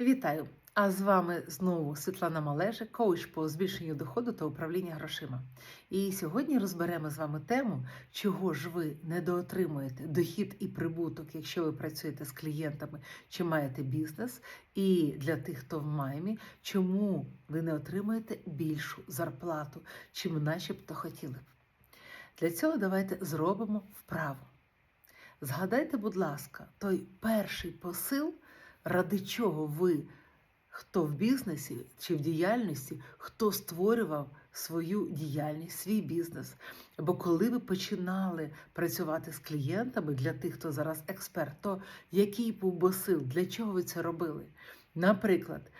Вітаю! А з вами знову Світлана Малежик, коуч по збільшенню доходу та управління грошима. І сьогодні розберемо з вами тему, чого ж ви недоотримуєте дохід і прибуток, якщо ви працюєте з клієнтами чи маєте бізнес. І для тих, хто в маймі, чому ви не отримуєте більшу зарплату, чим начебто хотіли б. Для цього давайте зробимо вправу. Згадайте, будь ласка, той перший посил, ради чого ви, хто в бізнесі чи в діяльності, хто створював свою діяльність, свій бізнес. Бо коли ви починали працювати з клієнтами для тих, хто зараз експерт, то який був посил, для чого ви це робили? Наприклад,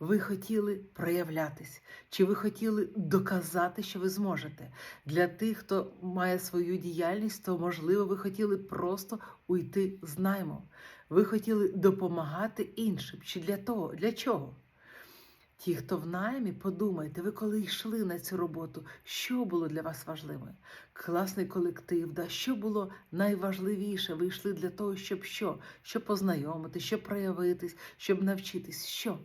ви хотіли проявлятись, чи ви хотіли доказати, що ви зможете. Для тих, хто має свою діяльність, то можливо ви хотіли просто уйти з найму. Ви хотіли допомагати іншим. Чи для того? Для чого? Ті, хто в наймі, подумайте, ви коли йшли на цю роботу, що було для вас важливим? Класний колектив, да? що було найважливіше? Ви йшли для того, щоб що? Щоб познайомити, щоб проявитись, щоб навчитись. Що?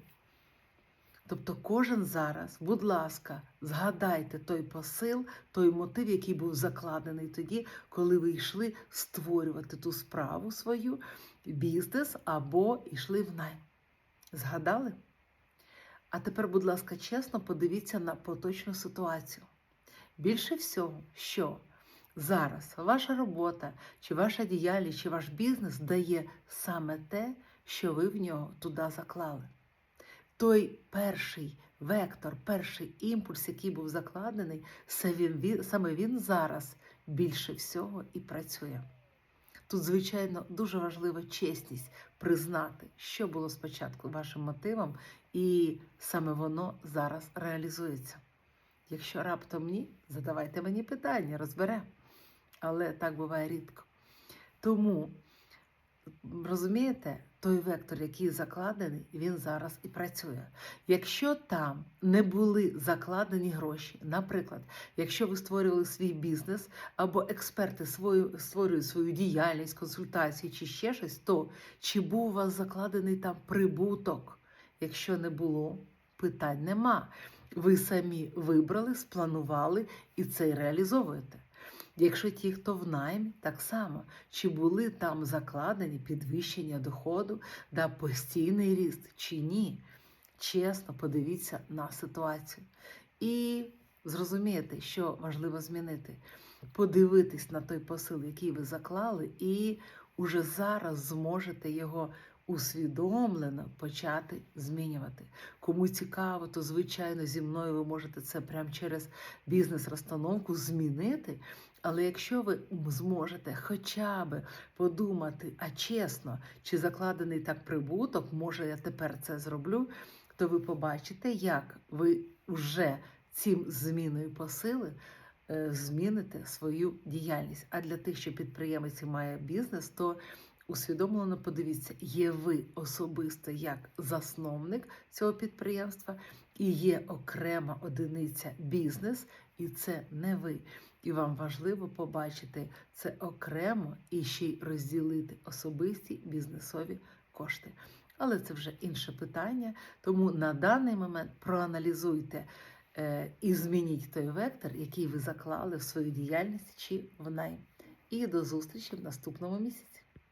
Тобто кожен зараз, будь ласка, згадайте той посил, той мотив, який був закладений тоді, коли ви йшли створювати ту справу свою, бізнес або йшли в найм. Згадали? А тепер, будь ласка, чесно подивіться на поточну ситуацію. Більше всього, що зараз ваша робота, чи ваша діяльність, чи ваш бізнес дає саме те, що ви в нього туди заклали той перший вектор, перший імпульс, який був закладений, саме він зараз більше всього і працює. Тут, звичайно, дуже важлива чесність признати, що було спочатку вашим мотивом, і саме воно зараз реалізується. Якщо раптом ні, задавайте мені питання, розберемо. Але так буває рідко. Тому, розумієте, той вектор, який закладений, він зараз і працює. Якщо там не були закладені гроші, наприклад, якщо ви створювали свій бізнес або експерти свою, створюють свою діяльність, консультації чи ще щось, то чи був у вас закладений там прибуток? Якщо не було, питань нема. Ви самі вибрали, спланували і це реалізовуєте. Якщо ті, хто в наймі, так само, чи були там закладені підвищення доходу, да постійний ріст, чи ні. Чесно подивіться на ситуацію. І зрозумієте, що важливо змінити. Подивитись на той посил, який ви заклали, і уже зараз зможете його усвідомлено почати змінювати. Кому цікаво, то звичайно зі мною ви можете це прямо через бізнес-розстановку змінити. Але якщо ви зможете хоча б подумати, а чесно, чи закладений так прибуток, може я тепер це зроблю, то ви побачите, як ви вже цим зміною посили зміните свою діяльність. А для тих, що підприємець має бізнес, то усвідомлено подивіться, є ви особисто як засновник цього підприємства, і є окрема одиниця бізнес, і це не ви. І вам важливо побачити це окремо і ще й розділити особисті бізнесові кошти. Але це вже інше питання. Тому на даний момент проаналізуйте е, і змініть той вектор, який ви заклали в свою діяльність чи в найм. І до зустрічі в наступному місяці.